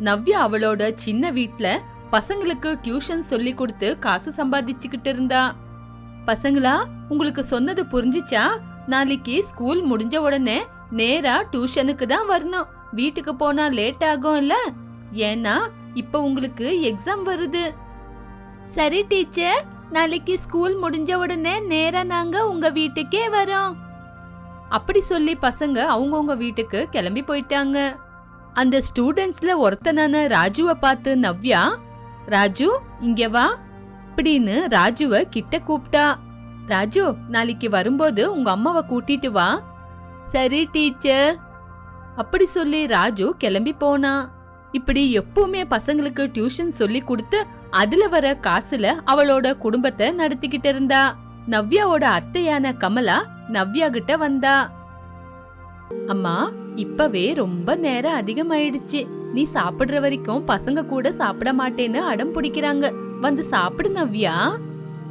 நவ்யா அவளோட சின்ன வீட்ல பசங்களுக்கு டியூஷன் சொல்லி கொடுத்து காசு சம்பாதிச்சுக்கிட்டு இருந்தா. பசங்களா உங்களுக்கு சொன்னது புரிஞ்சுச்சா? நாளைக்கு ஸ்கூல் முடிஞ்ச உடனே நேரா டியூஷனுக்கு தான் வரணும். வீட்டுக்கு போனா லேட் ஆகும்ல? ஏன்னா இப்ப உங்களுக்கு எக்ஸாம் வருது. சரி டீச்சர் நாளைக்கு ஸ்கூல் முடிஞ்ச உடனே நேரா நாங்க உங்க வீட்டுக்கே வரோம். அப்படி சொல்லி பசங்க அவங்கவுங்க வீட்டுக்கு கிளம்பி போயிட்டாங்க. அந்த ஸ்டூடெண்ட்ஸ்ல ஒருத்தனான ராஜுவை பார்த்து நவ்யா ராஜு இங்க வா அப்படின்னு ராஜுவ கிட்ட கூப்பிட்டா. ராஜு நாளைக்கு வரும்போது உங்க அம்மாவை கூட்டிட்டு வா. சரி டீச்சர் அப்படி சொல்லி ராஜு கிளம்பி போனா. இப்படி எப்பவுமே பசங்களுக்கு டியூஷன் சொல்லி கொடுத்து அதுல வர காசுல அவளோட குடும்பத்தை நடத்திக்கிட்டு இருந்தா. நவ்யாவோட அத்தையான கமலா நவ்யா கிட்ட வந்தா. அம்மா இப்பவே ரொம்ப நேரம் அதிகமாயிடுச்சு. நீ சாப்பிடுற வரைக்கும் பசங்க கூட சாப்பிட மாட்டேன்னு அடம் பிடிக்கிறாங்க. வந்து சாப்பிடு நவ்யா.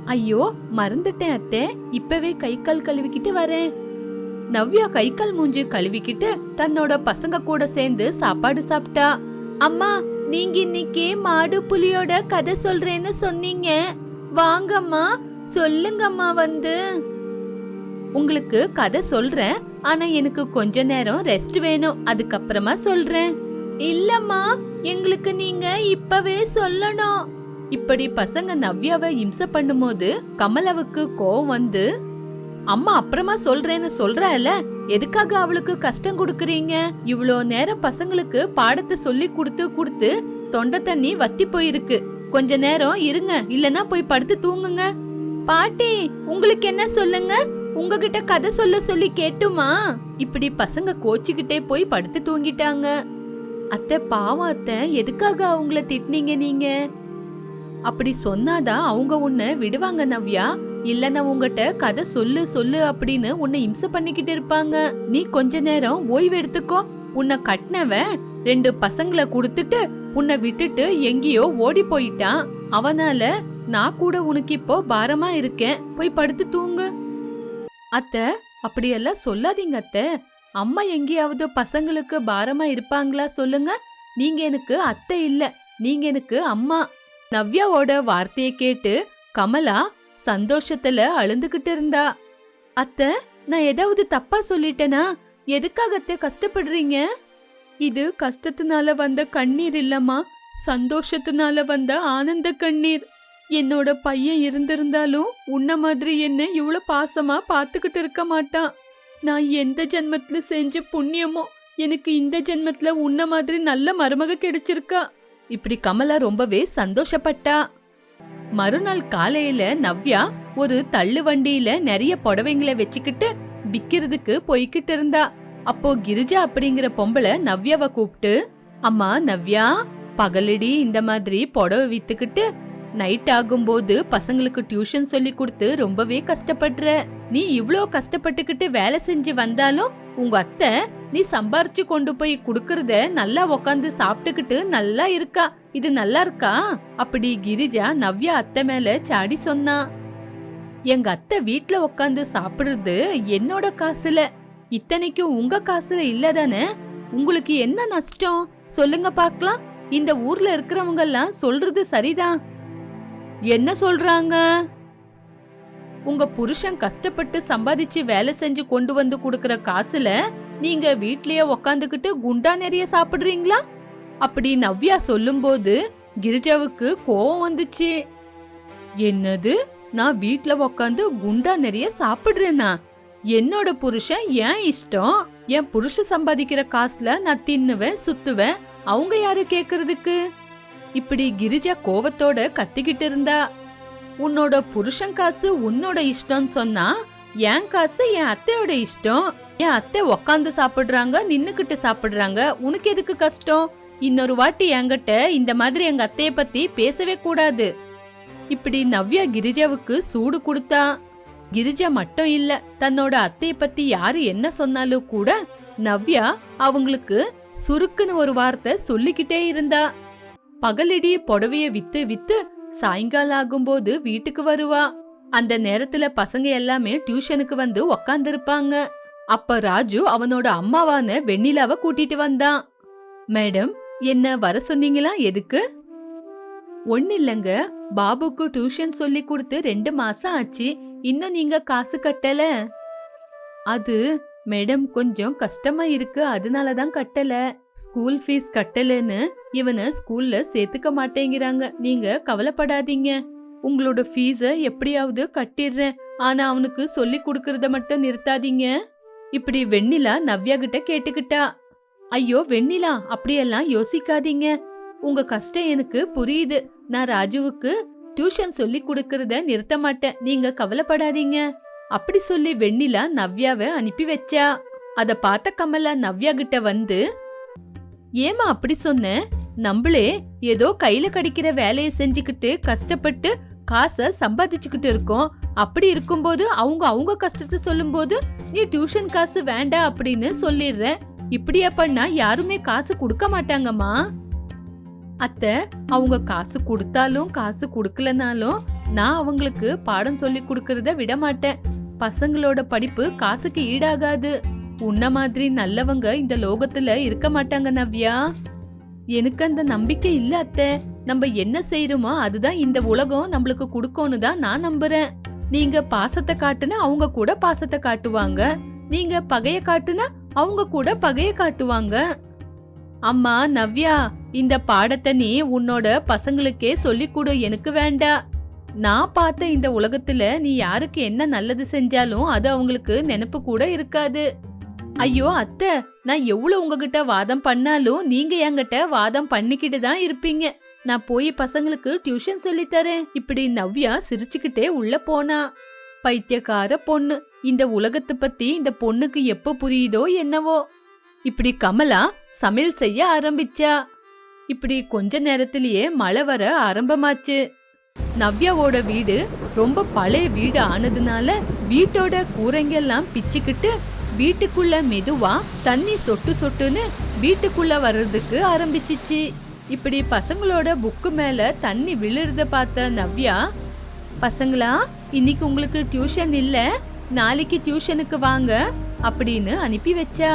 ஐயோ மறந்துட்டேன் அத்தை. இப்பவே கை கால் கழுவிக்கிட்டு வரேன். நவ்யா கை கால் மூஞ்சி கழுவிக்கிட்டு தன்னோட பசங்க கூட சேர்ந்து சாப்பாடு சாப்பிட்டா. அம்மா நீங்க இன்னைக்கு மாடு புலியோட கதை சொல்றேன்னு சொன்னீங்க. வாங்கம்மா சொல்லுங்கம்மா வந்து. உங்களுக்கு கதை சொல்றேன். ஆனா எனக்கு கொஞ்ச நேரம் ரெஸ்ட் வேணும். அதுக்கப்புறமா சொல்றேன். இல்லம்மா எங்களுக்கு நீங்க இப்பவே சொல்லணும். இப்படி பசங்க நவ்யாவை இம்ச பண்ணும்போது கமலாவுக்கு கோவம் வந்து அம்மா அப்புறமா சொல்றேன்னு சொல்றல எதுக்காக அவளுக்கு கஷ்டம் கொடுக்கறீங்க? இவ்ளோ நேரம் பசங்களுக்கு பாடத்தை சொல்லி கொடுத்து கொடுத்து தொண்டை தண்ணி வத்தி போயிருக்கு. கொஞ்ச நேரம் இருங்க இல்லனா போய் படுத்து தூங்குங்க. பாட்டி உங்களுக்கு என்ன சொல்லுங்க? உங்ககிட்ட கதை சொல்ல சொல்லி கேட்டுமா? இப்படி பசங்க கோச்சிக்கிட்டே போய் படுத்து தூங்கிட்டாங்க. அத்தை பாவம் அத்தை எதுக்காக அவங்கள திட்டினீங்க நீங்க? அப்படி சொன்னாதான் அவங்க உன்னை விடுவாங்க நவ்யா? இல்லைன்னா உங்ககிட்ட கதை சொல்லு சொல்லு அப்படின்னு உன்னை இம்சை பண்ணிக்கிட்டு இருப்பாங்க. நீ கொஞ்ச நேரம் ஓய்வு எடுத்துக்கோ. உன்னை கட்டினவன் ரெண்டு பசங்களை கொடுத்துட்டு உன்னை விட்டுட்டு எங்கேயோ ஓடி போயிட்டான். அவனால நான் கூட உனக்கு இப்போ பாரமா இருக்கேன். போய் படுத்து தூங்கு. அத்த அப்படியெல்லாம் சொல்லாதீங்க அத்த. அம்மா எங்கேயாவது பசங்களுக்கு பாரமா இருப்பாங்களா சொல்லுங்க. நீங்க எனக்கு அத்தை இல்ல நீங்க எனக்கு அம்மா. நவ்யாவோட வார்த்தையை கேட்டு கமலா சந்தோஷத்துல அழுந்துகிட்டு இருந்தா. அத்த நான் ஏதாவது தப்பா சொல்லிட்டேனா? எதுக்காக அத்தை கஷ்டப்படுறீங்க? இது கஷ்டத்தினால வந்த கண்ணீர் இல்லம்மா. சந்தோஷத்தினால வந்த ஆனந்த கண்ணீர். என்னோட பையன் இருந்திருந்தாலும் உன்ன மாதிரி என்ன இவ்வளோ பாசமா பார்த்துக்கிட்டு இருக்க மாட்டான். நான் எந்த ஜென்மத்துல செஞ்ச புண்ணியமோ எனக்கு இந்த ஜென்மத்துல உன்ன மாதிரி நல்ல மருமக கிடைச்சிருக்கா. இப்படி கமலா ரொம்பவே சந்தோஷப்பட்டா. மறுநாள் காலையில நவ்யா ஒரு தள்ளு வண்டியில நிறைய புடவைங்களை வச்சுக்கிட்டு விக்கிறதுக்கு போய்கிட்டு இருந்தா. அப்போ கிரிஜா அப்படிங்கிற பொம்பளை நவ்யாவை கூப்பிட்டு அம்மா நவ்யா பகலடி இந்த மாதிரி புடவை வித்துக்கிட்டு நைட் ஆகும்போது பசங்களுக்கு டியூஷன் சொல்லி கொடுத்து ரொம்பவே கஷ்டப்படுற. நீ இவ்ளோ கஷ்டப்பட்டுக்கிட்டு வேலை செஞ்சு வந்தாலும் உங்க அத்தை நீ சம்பாரிச்சு கொண்டு போய் குடுக்கறத நல்லா உக்காந்து சாப்பிட்டுக்கிட்டு நல்லா இருக்கா? இது நல்லா இருக்கா? அப்படி கிரிஜா நவ்யா அத்தை மேல சாடி சொன்னா. எங்க அத்தை வீட்ல உக்காந்து சாப்பிடுறது என்னோட காசுல. இத்தனைக்கும் உங்க காசுல இல்லதானே உங்களுக்கு என்ன நஷ்டம்? சொல்லுங்க பார்க்கலாம். இந்த ஊர்ல இருக்கிறவங்க எல்லாம் சொல்றது சரிதான். என்ன சொல்றாங்க? உங்க புருஷன் கஷ்டப்பட்டு சம்பாதிச்சு வேலை செஞ்சு கொண்டு வந்து கொடுக்கற காசுல நீங்க வீட்லயே உக்காந்துக்கிட்டு குண்டா நிறைய சாப்பிடுறீங்களா? அப்படி நவ்யா சொல்லும்போது கிரிஜாவுக்கு கோவம் வந்துச்சு. என்னது? நான் வீட்ல உக்காந்து குண்டா நிறைய சாப்பிடுறேனா? என்னோட புருஷன் ஏன் இஷ்டம்? என் புருஷன் சம்பாதிக்கிற காசுல நான் தின்னுவேன் சுத்துவேன் அவங்க யாரு கேக்குறதுக்கு? இப்படி கிரிஜா கோவத்தோட கத்திக்கிட்டு இருந்தா உன்னோட புருஷன் காசு உன்னோட இஷ்டம்னு சொன்னா என் காசு என் அத்தையோட இஷ்டம். என் அத்தை உக்காந்து சாப்பிடுறாங்க நின்னுக்கிட்டு சாப்பிடுறாங்க. உனக்கு எதுக்கு கஷ்டம்? இன்னொரு வாட்டி என்கிட்ட இந்த மாதிரி எங்க அத்தைய பத்தி பேசவே கூடாது. இப்படி நவ்யா கிரிஜாவுக்கு சூடு கொடுத்தா கிரிஜா மட்டும் இல்ல தன்னோட அத்தைய பத்தி யாரு என்ன சொன்னாலும் கூட நவ்யா அவங்களுக்கு சுருக்குன்னு ஒரு வார்த்தை சொல்லிக்கிட்டே இருந்தா. பகலிடி புடவைய வித்து வித்து சாயங்காலம் ஆகும்போது வீட்டுக்கு வருவா. அந்த நேரத்துல பசங்க எல்லாமே டியூஷனுக்கு வந்து உக்காந்துருப்பாங்க. அப்ப ராஜு அவனோட அம்மாவான வெண்ணிலாவ கூட்டிட்டு வந்தான் மேடம் என்ன வர சொன்னீங்களா? எதுக்கு? ஒன்னு இல்லங்க. பாபுக்கு டியூஷன் சொல்லி கொடுத்து ரெண்டு மாசம் ஆச்சு. இன்னும் நீங்க காசு கட்டல. அது மேடம் கொஞ்சம் கஷ்டமா இருக்கு. அதனால தான் கட்டல. ஸ்கூல் ஃபீஸ் கட்டலன்னு இவனை ஸ்கூல்ல சேர்த்துக்க மாட்டேங்கிறாங்க. நீங்க கவலைப்படாதீங்க. உங்களோட ஃபீஸ எப்படியாவது கட்டிடுறேன். ஆனா அவனுக்கு சொல்லி கொடுக்கறத மட்டும் நிறுத்தாதீங்க. இப்படி வெண்ணிலா நவ்யா கிட்ட கேட்டுக்கிட்டா. ஐயோ வெண்ணிலா அப்படியெல்லாம் யோசிக்காதீங்க. உங்க கஷ்டம் எனக்கு புரியுது. நான் ராஜுவுக்கு டியூஷன் சொல்லி கொடுக்கறத நிறுத்த மாட்டேன். நீங்க கவலைப்படாதீங்க. அப்படி சொல்லி வெண்ணிலா நவ்யாவை அனுப்பி வச்சா. அத பார்த்த கமலா நவ்யா கிட்ட வந்து ஏமா அப்படி சொன்ன? நம்மளே ஏதோ கையில கிடைக்கிற வேலையை செஞ்சுக்கிட்டு கஷ்டப்பட்டு காசை சம்பாதிச்சுக்கிட்டு இருக்கோம். அப்படி இருக்கும்போது அவங்க அவங்க கஷ்டத்தை சொல்லும்போது நீ டியூஷன் காசு வேண்டாம் அப்படின்னு சொல்லிடுற. இப்படியா பண்ணா யாருமே காசு கொடுக்க மாட்டாங்கம்மா. அத்தை அவங்க காசு கொடுத்தாலும் காசு கொடுக்கலனாலும் நான் அவங்களுக்கு பாடம் சொல்லி கொடுக்கறத விட மாட்டேன் பசங்களோட படிப்பு காசுக்கு ஈடாகாது. உன்ன மாதிரி நல்லவங்க இந்த லோகத்துல இருக்க மாட்டாங்க நவ்யா. எனக்கு அந்த நம்பிக்கை இல்ல அத்தை. நம்ம என்ன செய்யறோமோ அதுதான் இந்த உலகம் நம்மளுக்கு கொடுக்கோன்னு தான் நான் நம்புறேன். நீங்க பாசத்தை காட்டுனா அவங்க கூட பாசத்தை காட்டுவாங்க. நீங்க பகைய காட்டுனா அவங்க கூட பகைய காட்டுவாங்க. அம்மா நவ்யா இந்த பாடத்தை நீ உன்னோட பசங்களுக்கே சொல்லிக் கொடு எனக்கு வேண்டாம் நான் பார்த்த இந்த உலகத்துல நீ யாருக்கு என்ன நல்லது செஞ்சாலும் அது அவங்களுக்கு நினைப்பு கூட இருக்காது. ஐயோ அத்தை நான் எவ்வளவு உங்ககிட்ட வாதம் பண்ணாலும் நீங்க என்கிட்ட வாதம் பண்ணிக்கிட்டு தான் இருப்பீங்க. நான் போய் பசங்களுக்கு டியூஷன் சொல்லித் தரேன் இப்படி நவ்யா சிரிச்சுக்கிட்டே உள்ள போனா. பைத்தியக்கார பொண்ணு இந்த உலகத்தை பத்தி இந்த பொண்ணுக்கு எப்ப புரியுதோ என்னவோ. இப்படி கமலா சமையல் செய்ய ஆரம்பிச்சா. இப்படி கொஞ்ச நேரத்திலேயே மழை வர ஆரம்பமாச்சு. நவ்யாவோட வீடு ரொம்ப பழைய வீடு ஆனதுனால வீட்டோட கூரைங்கெல்லாம் பிச்சுக்கிட்டு வீட்டுக்குள்ள மெதுவா தண்ணி சொட்டு சொட்டுன்னு வீட்டுக்குள்ள வர்றதுக்கு ஆரம்பிச்சிச்சு. இப்படி பசங்களோட புக்கு மேல தண்ணி விழுறத பார்த்த நவ்யா பசங்களா இன்னைக்கு உங்களுக்கு டியூஷன் இல்ல நாளைக்கு டியூஷனுக்கு வாங்க அப்படின்னு அனுப்பி வச்சா.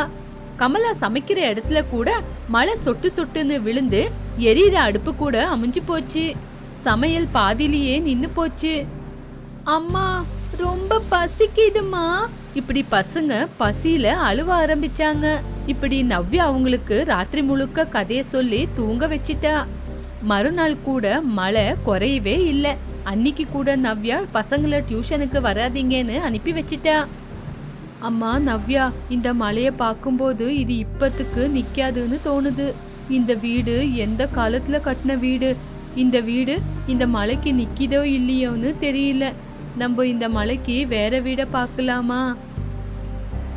கமலா சமைக்கிற இடத்துல கூட மழை சொட்டு சொட்டுன்னு விழுந்து எரியிற அடுப்பு கூட அமைஞ்சு போச்சு. சமையல் பாதியிலேயே நின்னு போச்சு. அம்மா ரொம்ப பசிக்குதுமா இப்படி பசங்க பசியில அழுவ ஆரம்பிச்சாங்க. இப்படி நவ்யா அவங்களுக்கு ராத்திரி முழுக்க கதைய சொல்லி தூங்க வச்சிட்டா. மறுநாள் கூட மழை குறையவே இல்லை. அன்னைக்கு கூட நவ்யா பசங்களை டியூஷனுக்கு வராதீங்கன்னு அனுப்பி வச்சிட்டா. அம்மா நவ்யா இந்த மலையை பார்க்கும்போது இது இப்பத்துக்கு நிக்காதுன்னு தோணுது. இந்த வீடு எந்த காலத்துல கட்டின வீடு? இந்த வீடு இந்த மலைக்கு நிக்கிதோ இல்லையோன்னு தெரியல. நம்ம இந்த மலைக்கு வேற வீட பார்க்கலாமா?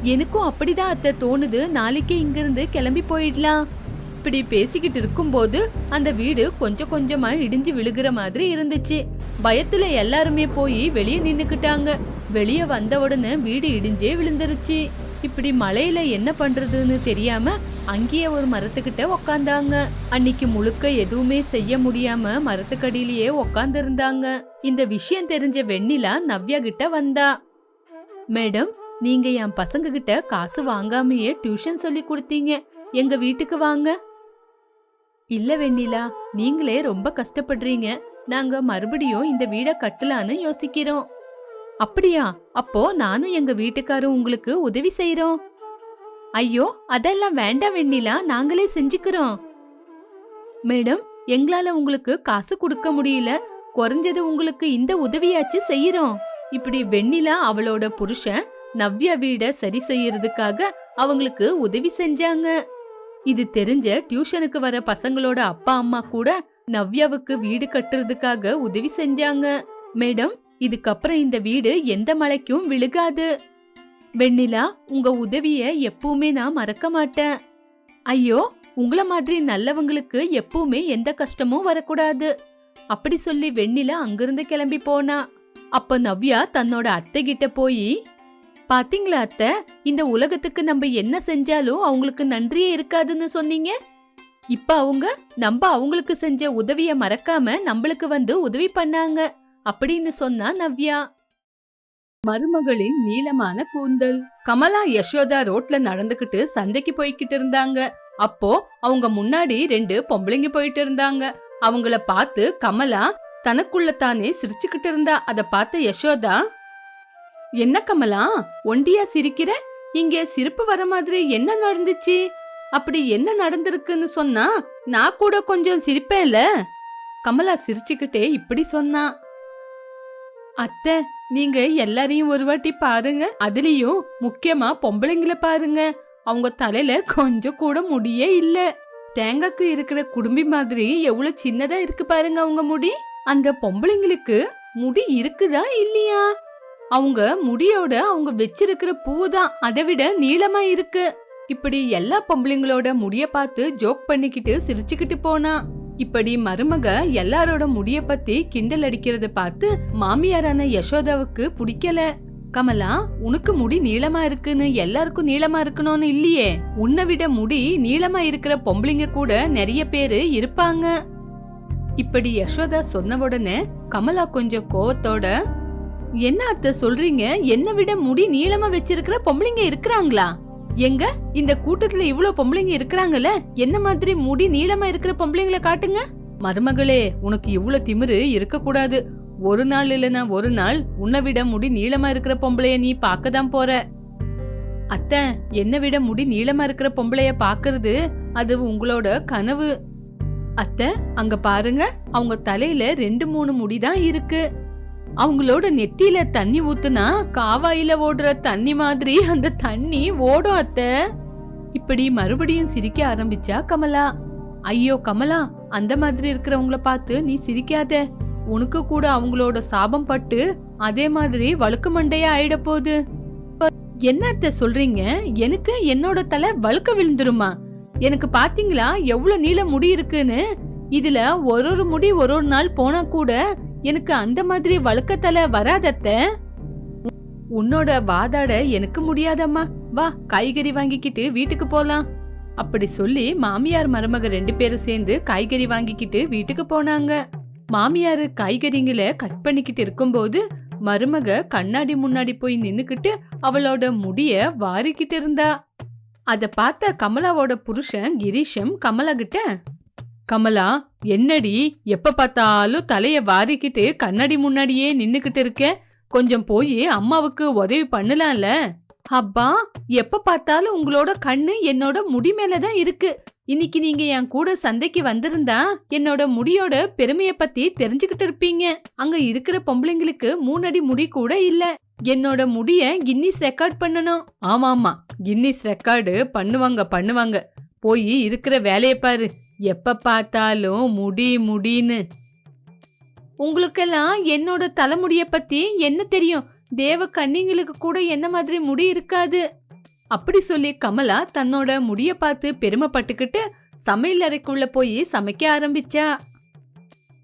எனக்கும் அப்படிதான் அத்தை தோணுது. நாளைக்கே இங்கிருந்து கிளம்பி போயிடலாம். இப்படி பேசிக்கிட்டு இருக்கும்போது அந்த வீடு கொஞ்சம் கொஞ்சமா இடிஞ்சு விழுகிற மாதிரி இருந்துச்சு. பயத்துல எல்லாருமே போய் வெளியே நின்னுக்கிட்டாங்க. வெளியே வந்த உடனே வீடு இடிஞ்சே விழுந்துருச்சு. இப்படி மலையில என்ன பண்றதுன்னு தெரியாம அங்கேயே ஒரு மரத்துக்கிட்ட உக்காந்தாங்க. அன்னைக்கு முழுக்க எதுவுமே செய்ய முடியாம மரத்துக்கடியிலேயே உக்காந்துருந்தாங்க. இந்த விஷயம் தெரிஞ்ச வெண்ணிலா நவ்யா கிட்ட வந்தா. மேடம் நீங்க என் பசங்க கிட்ட காசு வாங்காமையே டியூஷன் சொல்லி கொடுத்தீங்க. எங்க வீட்டுக்கு வாங்க. இல்ல வெண்ணிலா நீங்களே ரொம்ப கஷ்டப்படுறீங்க. நாங்க மறுபடியும் இந்த வீட கட்டலான்னு யோசிக்கிறோம். அப்படியா? அப்போ நானும் எங்க வீட்டுக்காரும் உங்களுக்கு உதவி செய்யறோம் ஐயோ அதெல்லாம் வேண்டாம் வெண்ணிலா நாங்களே செஞ்சுக்கிறோம். மேடம் எங்களால உங்களுக்கு காசு கொடுக்க முடியல. குறைஞ்சது உங்களுக்கு இந்த உதவியாச்சு செய்யறோம். இப்படி வெண்ணிலா அவளோட புருஷன் நவ்யா வீட சரி செய்யறதுக்காக அவங்களுக்கு உதவி செஞ்சாங்க. இது தெரிஞ்ச டியூஷனுக்கு வர பசங்களோட அப்பா அம்மா கூட நவ்யாவுக்கு வீடு கட்டுறதுக்காக உதவி செஞ்சாங்க. மேடம் இதுக்கப்புறம் இந்த வீடு எந்த மலைக்கும் விழுகாது. வெண்ணிலா உங்க உதவிய எப்பவுமே நான் மறக்க மாட்டேன். ஐயோ உங்கள மாதிரி நல்லவங்களுக்கு எப்பவுமே எந்த கஷ்டமும் வரக்கூடாது. அப்படி சொல்லி வெண்ணிலா அங்கிருந்து கிளம்பி போனா. அப்ப நவ்யா தன்னோட அத்தை கிட்ட போய் பாத்தீங்களா அத்தை இந்த உலகத்துக்கு நம்ம என்ன செஞ்சாலும் அவங்களுக்கு நன்றியே இருக்காதுன்னு சொன்னீங்க? இப்ப அவங்க நம்ம அவங்களுக்கு செஞ்ச உதவிய மறக்காம நம்மளுக்கு வந்து உதவி பண்ணாங்க. அப்படின்னு சொன்னா நவ்யா. மருமகளின் நீளமான கூந்தல். கமலா யசோதா ரோட்ல நடந்துகிட்டு சந்தைக்கு போய்கிட்டு இருந்தாங்க. அப்போ அவங்க முன்னாடி ரெண்டு பொம்பளைங்க போயிட்டு இருந்தாங்க. அவங்கள பார்த்து கமலா தனக்குள்ள தானே சிரிச்சுக்கிட்டு இருந்தா. அத பார்த்த யசோதா என்ன கமலா ஒண்டியா சிரிக்கிற? இங்க சிரிப்பு வர மாதிரி என்ன நடந்துச்சு? அப்படி என்ன நடந்திருக்குன்னு சொன்னா நான் கூட கொஞ்சம் சிரிப்பேன்ல? கமலா சிரிச்சுக்கிட்டே இப்படி சொன்னா. அத்தை நீங்க எல்லாரையும் ஒரு வாட்டி பாருங்க. அதுலயும் முக்கியமா பொம்பளைங்கள பாருங்க. அவங்க தலையில கொஞ்சம் கூட முடியே இல்ல. தேங்காய்க்கு இருக்கிற குடும்பி மாதிரி எவ்வளவு சின்னதா இருக்கு பாருங்க அவங்க முடி. அந்த பொம்பளைங்களுக்கு முடி இருக்குதா இல்லையா? அவங்க முடியோட அவங்க வச்சிருக்கிற பூ தான் அதை விட நீளமா இருக்கு. இப்படி எல்லா பொம்பளைங்களோட முடிய பார்த்து ஜோக் பண்ணிக்கிட்டு சிரிச்சுக்கிட்டு போனா. இப்படி மருமக எல்லாரோட முடிய பத்தி கிண்டல் அடிக்கிறத பார்த்து மாமியாரான யசோதாவுக்கு பிடிக்கல. கமலா உனக்கு முடி நீளமா இருக்குன்னு எல்லாருக்கும் நீளமா இருக்கணும்னு இல்லையே. உன்னை விட முடி நீளமா இருக்கிற பொம்பளைங்க கூட நிறைய பேரு இருப்பாங்க. இப்படி யசோதா சொன்ன உடனே கமலா கொஞ்சம் கோவத்தோட என்ன அத்தை சொல்றீங்க? என்ன விட முடி நீளமா வச்சிருக்கிற பொம்பளைங்க இருக்கிறாங்களா? எங்க? இந்த கூட்டத்துல இவ்ளோ பொம்பளைங்க இருக்கிறாங்கல்ல? என்ன மாதிரி முடி நீளமா இருக்கிற பொம்பளைங்களை காட்டுங்க? மருமகளே உனக்கு இவ்ளோ திமிரு இருக்க கூடாது. ஒரு நாள் இல்லனா ஒரு நாள் உன்னை விட முடி நீளமா இருக்கிற பொம்பளைய நீ பார்க்க தான் போற. அத்தை என்னை விட முடி நீளமா இருக்கிற பொம்பளைய பாக்குறது அது உங்களோட கனவு. அத்தை அங்க பாருங்க. அவங்க தலையில ரெண்டு மூணு முடி தான் இருக்கு. அவங்களோட நெத்தியில தண்ணி ஊத்துனா காவாயில ஓடுற தண்ணி மாதிரி அந்த தண்ணி ஓடும் அத்தை. இப்படி மறுபடியும் சிரிக்க ஆரம்பிச்சா கமலா. ஐயோ கமலா அந்த மாதிரி இருக்கிறவங்கள பார்த்து நீ சிரிக்காத. உனக்கு கூட அவங்களோட சாபம் பட்டு அதே மாதிரி வழுக்கு மண்டையா ஆயிட போகுது. என்னத்த என்ன அத்தை சொல்றீங்க? எனக்கு என்னோட தலை வழுக்க விழுந்துருமா? எனக்கு பாத்தீங்களா எவ்வளவு நீள முடி இருக்குன்னு? இதுல ஒரு ஒரு முடி ஒரு ஒரு நாள் போனா கூட எனக்கு அந்த மாதிரி வழுக்கத்தலை வராதத்த உன்னோட வாதாட எனக்கு முடியாதம்மா. வா காய்கறி வாங்கிக்கிட்டு வீட்டுக்கு போலாம். அப்படி சொல்லி மாமியார் மருமக ரெண்டு பேரும் சேர்ந்து காய்கறி வாங்கிக்கிட்டு வீட்டுக்கு போனாங்க. மாமியார் காய்கறிங்களை கட் பண்ணிக்கிட்டு இருக்கும்போது மருமக கண்ணாடி முன்னாடி போய் நின்னுக்கிட்டு அவளோட முடிய வாரிக்கிட்டு இருந்தா. அத பார்த்த கமலாவோட புருஷன் கிரீஷம் கமலா கிட்ட கமலா என்னடி எப்ப பார்த்தாலும் தலைய வாரிக்கிட்டு கண்ணாடி முன்னாடியே நின்னுக்கிட்டு இருக்க? கொஞ்சம் போய் அம்மாவுக்கு உதவி பண்ணலாம்ல? அப்பா எப்ப பார்த்தாலும் உங்களோட கண்ணு என்னோட முடி மேலதான் இருக்கு. இன்னைக்கு நீங்க என் கூட சந்தைக்கு வந்திருந்தா என்னோட முடியோட பெருமைய பத்தி தெரிஞ்சுக்கிட்டு இருப்பீங்க. அங்க இருக்கிற பொம்பளைங்களுக்கு மூணடி முடி கூட இல்ல. என்னோட முடிய கின்னிஸ் ரெக்கார்ட் பண்ணணும். ஆமா ஆமா கின்னிஸ் ரெக்கார்டு பண்ணுவாங்க பண்ணுவாங்க. போய் இருக்கிற வேலையை பாரு. எப்ப பார்த்தாலும் முடி முடின்னு. உங்களுக்கெல்லாம் என்னோட தலைமுடிய பத்தி என்ன தெரியும்? தேவ கன்னிங்களுக்கு கூட என்ன மாதிரி முடி இருக்காது. அப்படி சொல்லி கமலா தன்னோட முடிய பார்த்து பெருமைப்பட்டுக்கிட்டு சமையல் அறைக்குள்ள போய் சமைக்க ஆரம்பிச்சா.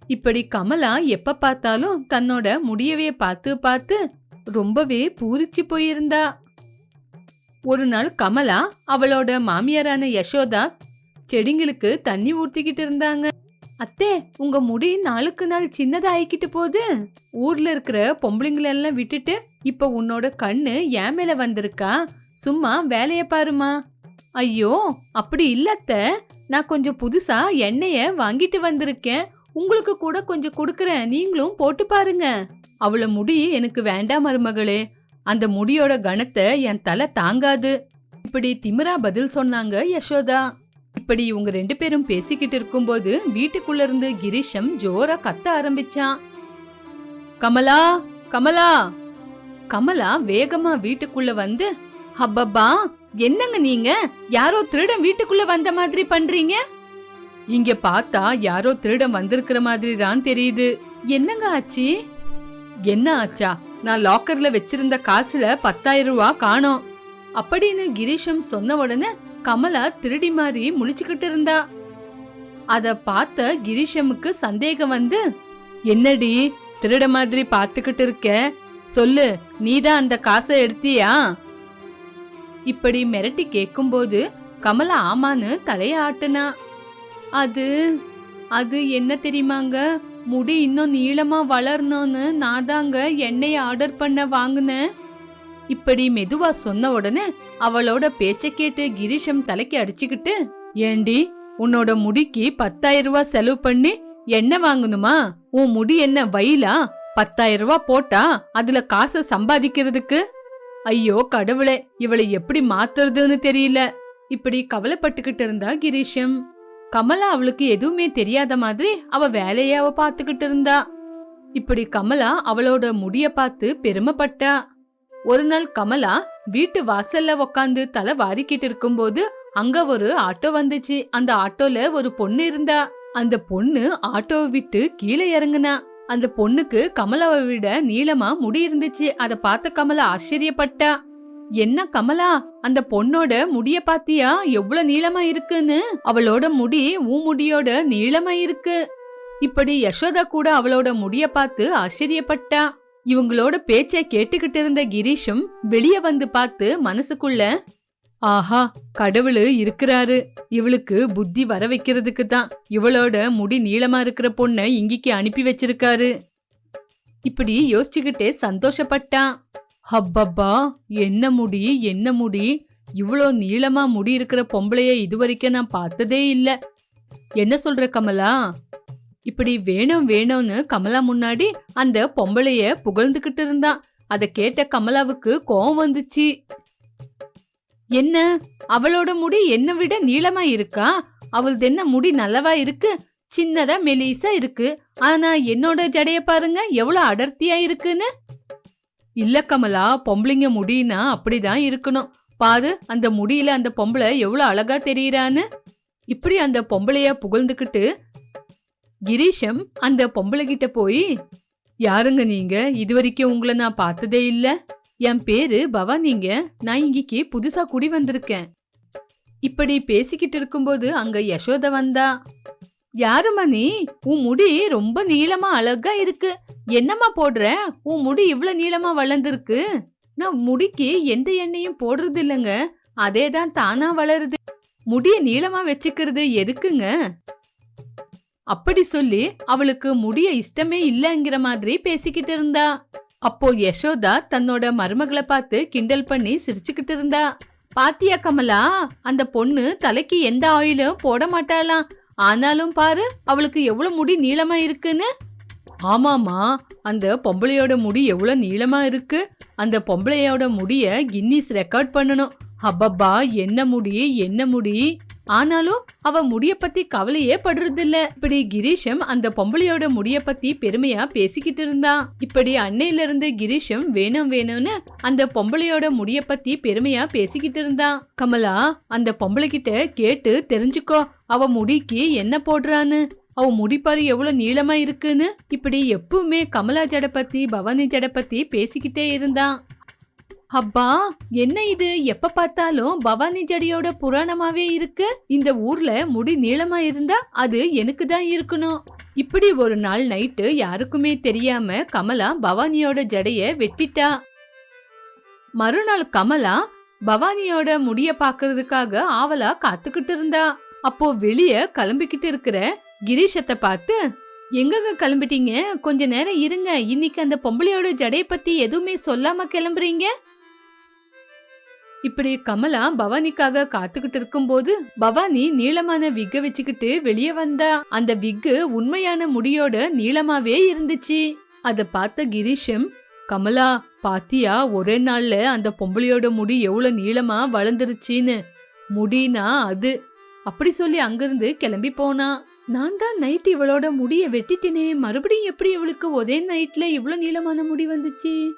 இப்படி கமலா எப்ப பார்த்தாலும் தன்னோட முடியவே பார்த்து பார்த்து ரொம்பவே பூரிச்சு போயிருந்தா. ஒரு நாள் கமலா அவளோட மாமியாரான யசோதா செடிங்களுக்கு தண்ணி ஊத்திக்கிட்டு இருந்தாங்க. அத்தே உங்க முடி நாளுக்கு நாள் சின்னதாகிக்கிட்டு போகுது. ஊர்ல இருக்கிற பொம்பளைங்களை எல்லாம் விட்டுட்டு இப்ப உன்னோட கண்ணு என் மேல வந்திருக்கா? சும்மா வேலைய பாருமா. ஐயோ அப்படி இல்லத்த நான் கொஞ்சம் புதுசா எண்ணெய வாங்கிட்டு வந்திருக்கேன். உங்களுக்கு கூட கொஞ்சம் கொடுக்கறேன். நீங்களும் போட்டு பாருங்க. அவள முடி எனக்கு வேண்டாம் மருமகளே. அந்த முடியோட கணத்தை என் தலை தாங்காது. இப்படி திமிரா பதில் சொன்னாங்க யசோதா. இப்படி இவங்க ரெண்டு பேரும் பேசிக்கிட்டு இருக்கும்போது வீட்டுக்குள்ள இருந்து கிரீஷம் ஜோரா கத்த ஆரம்பிச்சான். கமலா கமலா. கமலா வேகமா வீட்டுக்குள்ள வந்து ஹப்பப்பா என்னங்க நீங்க? யாரோ திருடன் வீட்டுக்குள்ள வந்த மாதிரி பண்றீங்க? இங்க பார்த்தா யாரோ திருடம் வந்திருக்கிற மாதிரி தான் தெரியுது. என்னங்க ஆச்சு? என்ன ஆச்சா? நான் லாக்கர்ல வச்சிருந்த காசுல பத்தாயிரம் ரூபா காணோம். அப்படின்னு கிரீஷம் சொன்ன உடனே கமலா திருடி மாதிரி முழிச்சுக்கிட்டு இருந்தா. அத பார்த்த கிரீஷமுக்கு சந்தேகம் வந்து என்னடி திருட மாதிரி பார்த்துக்கிட்டு இருக்க? சொல்லு நீதான் அந்த காசை எடுத்தியா? இப்படி மிரட்டி கேட்கும்போது கமலா ஆமான்னு தலைய ஆட்டுனா. அது அது என்ன தெரியுமாங்க? முடி இன்னும் நீளமா வளரணும்னு நான் தாங்க எண்ணெயை ஆர்டர் பண்ண வாங்கினேன். இப்படி மெதுவா சொன்ன உடனே அவளோட பேச்ச கேட்டு கிரீஷம் தலைக்கு அடிச்சுக்கிட்டு ஏண்டி உன்னோட முடிக்கு பத்தாயிரம் ரூபாய் செலவு பண்ணி என்ன வாங்கணுமா? உன் முடி என்ன வயலா? பத்தாயிரம் ரூபாய் போட்டா அதுல காசை சம்பாதிக்கிறதுக்கு? ஐயோ கடவுளே இவளை எப்படி மாத்துறதுன்னு தெரியல. இப்படி கவலைப்பட்டுக்கிட்டு இருந்தா கிரீஷம். கமலா அவளுக்கு எதுவுமே தெரியாத மாதிரி அவ வேலையாவ பாத்துக்கிட்டு இருந்தா. இப்படி கமலா அவளோட முடிய பார்த்து பெருமைப்பட்டா. ஒரு நாள் கமலா வீட்டு வாசல்ல உக்காந்து தலை வாரிக்கிட்டு இருக்கும்போது அங்க ஒரு ஆட்டோ வந்துச்சு. அந்த ஆட்டோல ஒரு பொண்ணு இருந்தா. அந்த பொண்ணு ஆட்டோவை விட்டு கீழே இறங்குனா. அந்த பொண்ணுக்கு கமலாவை விட நீளமா முடி இருந்துச்சு. அத பார்த்த கமலா ஆச்சரியப்பட்டா. என்ன கமலா அந்த பொண்ணோட முடிய பாத்தியா? எவ்வளவு நீளமா இருக்குன்னு. அவளோட முடி உன் முடியோட நீளமா இருக்கு. இப்படி யசோதா கூட அவளோட முடிய பார்த்து ஆச்சரியப்பட்டா. இவங்களோட பேச்ச கேட்டுக்கிட்டு இருந்த கிரீஷும் வெளிய வந்து பார்த்து மனசுக்குள்ள ஆஹா கடவுள் இருக்கிறாரு. இவளுக்கு புத்தி வர வைக்கிறதுக்கு தான் இவளோட முடி நீளமா இருக்கிற பொண்ண இங்கிக்கு அனுப்பி வச்சிருக்காரு. இப்படி யோசிச்சுக்கிட்டே சந்தோஷப்பட்டான் ஹப்பப்பா என்ன முடி என்ன முடி? இவ்வளோ நீளமா முடி இருக்கிற பொம்பளைய இதுவரைக்கும் நான் பார்த்ததே இல்ல. என்ன சொல்ற கமலா? இப்படி வேணும் வேணும்னு கமலா முன்னாடி அந்த பொம்பளைய புகழ்ந்துகிட்டு இருந்தான். அதை கேட்ட கமலாவுக்கு கோவம் வந்துச்சு. என்ன? அவளோட முடி என்னை விட நீளமா இருக்கா? அவளது என்ன முடி நல்லவா இருக்கு? சின்னதா மெலிசா இருக்கு. ஆனா என்னோட ஜடைய பாருங்க எவ்வளவு அடர்த்தியா இருக்குன்னு. இல்ல கமலா பொம்பளைங்க முடினா அப்படிதான் இருக்கணும். பாரு அந்த முடியில அந்த பொம்பளை எவ்வளவு அழகா தெரியறான்னு. இப்படி அந்த பொம்பளைய புகழ்ந்துக்கிட்டு கிரீஷம் அந்த பொம்பளை கிட்ட போய் யாருங்க நீங்க? இதுவரைக்கும் உங்களை நான் பார்த்ததே இல்ல. என் பேரு பவானிங்க நான் இங்கிக்கு புதுசா குடி வந்திருக்கேன். இப்படி பேசிக்கிட்டு இருக்கும்போது அங்க யசோத வந்தா யாரும்மா நீ? உன் முடி ரொம்ப நீளமா அழகா இருக்கு. என்னம்மா போடுற? உன் முடி இவ்வளவு நீளமா வளர்ந்துருக்கு. நான் முடிக்கு எந்த எண்ணெயும் போடுறது இல்லைங்க. அதே தான் தானா வளருது. முடிய நீளமா வச்சுக்கிறது எதுக்குங்க? அப்படி சொல்லி அவளுக்கு முடிய இஷ்டமே இல்லைங்கிற மாதிரி பேசிக்கிட்டு இருந்தா. அப்போ யசோதா தன்னோட மருமகளை பார்த்து கிண்டல் பண்ணி சிரிச்சுக்கிட்டு இருந்தா. பாத்தியா கமலா அந்த பொண்ணு தலைக்கு எந்த ஆயிலும் போட மாட்டாளாம் ஆனாலும் பாரு அவளுக்கு எவ்வளவு முடி நீளமா இருக்குன்னு. ஆமாமா அந்த பொம்பளையோட முடி எவ்வளவு நீளமா இருக்கு. அந்த பொம்பளையோட முடிய கின்னிஸ் ரெக்கார்ட் பண்ணணும். அப்பப்பா என்ன முடி என்ன முடி? ஆனாலும் அவ முடிய பத்தி கவலையே படுறதில்ல. இப்படி கிரீஷம் அந்த பொம்பளையோட முடிய பத்தி பெருமையா பேசிக்கிட்டு இருந்தான் இப்படி அன்னையில இருந்து கிரீஷம் வேணும் வேணும்னு அந்த பொம்பளையோட முடிய பத்தி பெருமையா பேசிக்கிட்டு இருந்தான் கமலா அந்த பொம்பளை கிட்ட கேட்டு தெரிஞ்சுக்கோ. அவ முடிக்கு என்ன போடுறான்னு. அவ முடிப்பாரு எவ்வளவு நீளமா இருக்குன்னு. இப்படி எப்பவுமே கமலா ஜட பத்தி பவானி ஜட பத்தி பேசிக்கிட்டே இருந்தான் அப்பா என்ன இது? எப்ப பார்த்தாலும் பவானி ஜடியோட புராணமாவே இருக்கு. இந்த ஊர்ல முடி நீளமா இருந்தா அது எனக்கு தான் இருக்கணும். இப்படி ஒரு நாள் நைட்டு யாருக்குமே தெரியாம கமலா பவானியோட ஜடைய வெட்டிட்டா. மறுநாள் கமலா பவானியோட முடிய பாக்குறதுக்காக ஆவலா காத்துக்கிட்டு இருந்தா. அப்போ வெளிய கிளம்பிக்கிட்டு இருக்கிற கிரீஷத்தை பார்த்து எங்கங்க கிளம்பிட்டீங்க? கொஞ்ச நேரம் இருங்க. இன்னைக்கு அந்த பொம்பளையோட ஜடையை பத்தி எதுவுமே சொல்லாம கிளம்புறீங்க? இப்படி கமலா பவானிக்காக காத்துக்கிட்டு இருக்கும்போது பவானி நீளமான விக்க வச்சுக்கிட்டு வெளியே வந்தா. அந்த விக்கு உண்மையான முடியோட நீளமாவே இருந்துச்சு. அத பார்த்த கிரீஷம் கமலா பாத்தியா ஒரே நாள்ல அந்த பொம்பளையோட முடி எவ்வளவு நீளமா வளர்ந்துருச்சின்னு. முடினா அது. அப்படி சொல்லி அங்கிருந்து கிளம்பி போனா. நான் தான் நைட் இவளோட முடிய வெட்டிட்டேனே. மறுபடியும் எப்படி இவளுக்கு ஒரே நைட்ல இவ்வளவு நீளமான முடி வந்துச்சு?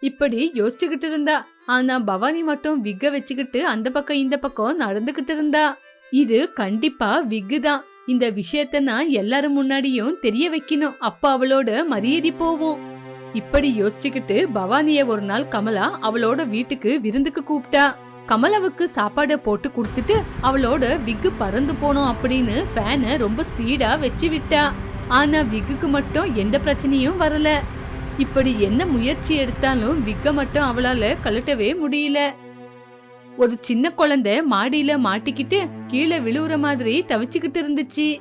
இப்படி யோசிச்சுக்கிட்டு இருந்தா. ஆனா பவானி மட்டும் விக்க வச்சுக்கிட்டு அந்த பக்கம் இந்த பக்கம் நடந்துகிட்டு இருந்தா. இது கண்டிப்பா விக்கு தான். இந்த விஷயத்த நான் எல்லாரும் முன்னாடியும் தெரிய வைக்கணும். அப்ப அவளோட மரியாதை போவோம். இப்படி யோசிச்சுக்கிட்டு பவானிய ஒரு நாள் கமலா அவளோட வீட்டுக்கு விருந்துக்கு கூப்பிட்டா. கமலாவுக்கு சாப்பாடை போட்டு கொடுத்துட்டு அவளோட விக்கு பறந்து போனோம் அப்படின்னு ஃபேனை ரொம்ப ஸ்பீடா வச்சு விட்டா. ஆனா விக்குக்கு மட்டும் எந்த பிரச்சனையும் வரல. இப்படி என்ன முயற்சி எடுத்தாலும் விக்க மட்டும் அவளால கழட்டவே முடியல. ஒரு சின்ன குழந்தை மாடியில மாட்டிக்கிட்டு கீழே விழுவுற மாதிரி தவிச்சுக்கிட்டு இருந்துச்சு.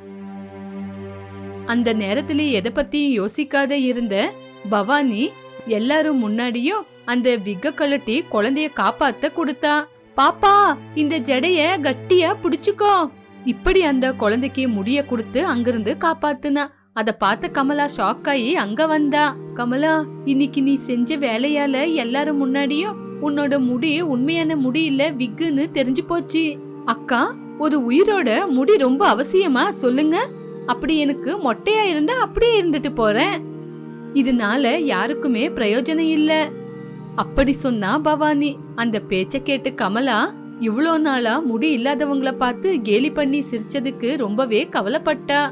அந்த நேரத்துல எதை பத்தியும் யோசிக்காத இருந்த பவானி எல்லாரும் முன்னாடியும் அந்த விக்க கழட்டி குழந்தைய காப்பாத்த கொடுத்தா. பாப்பா இந்த ஜடைய கட்டியா புடிச்சுக்கோ. இப்படி அந்த குழந்தைக்கு முடிய கொடுத்து அங்கிருந்து காப்பாத்துனா. அத பார்த்த கமலா ஷாக் ஆகி அங்க வந்தா. கமலா இன்னைக்கு நீ செஞ்ச வேலையால எல்லாரும் முன்னாடியும் உன்னோட முடி உண்மையான முடி இல்ல விக்குன்னு தெரிஞ்சு போச்சு. அக்கா ஒரு உயிரோட முடி ரொம்ப அவசியமா? சொல்லுங்க. அப்படி எனக்கு மொட்டையா இருந்தா அப்படியே இருந்துட்டு போறேன். இதனால யாருக்குமே பிரயோஜனம் இல்ல. அப்படி சொன்னா பவானி. அந்த பேச்ச கேட்டு கமலா இவ்வளோ நாளா முடி இல்லாதவங்கள பார்த்து கேலி பண்ணி சிரிச்சதுக்கு ரொம்பவே கவலைப்பட்டா.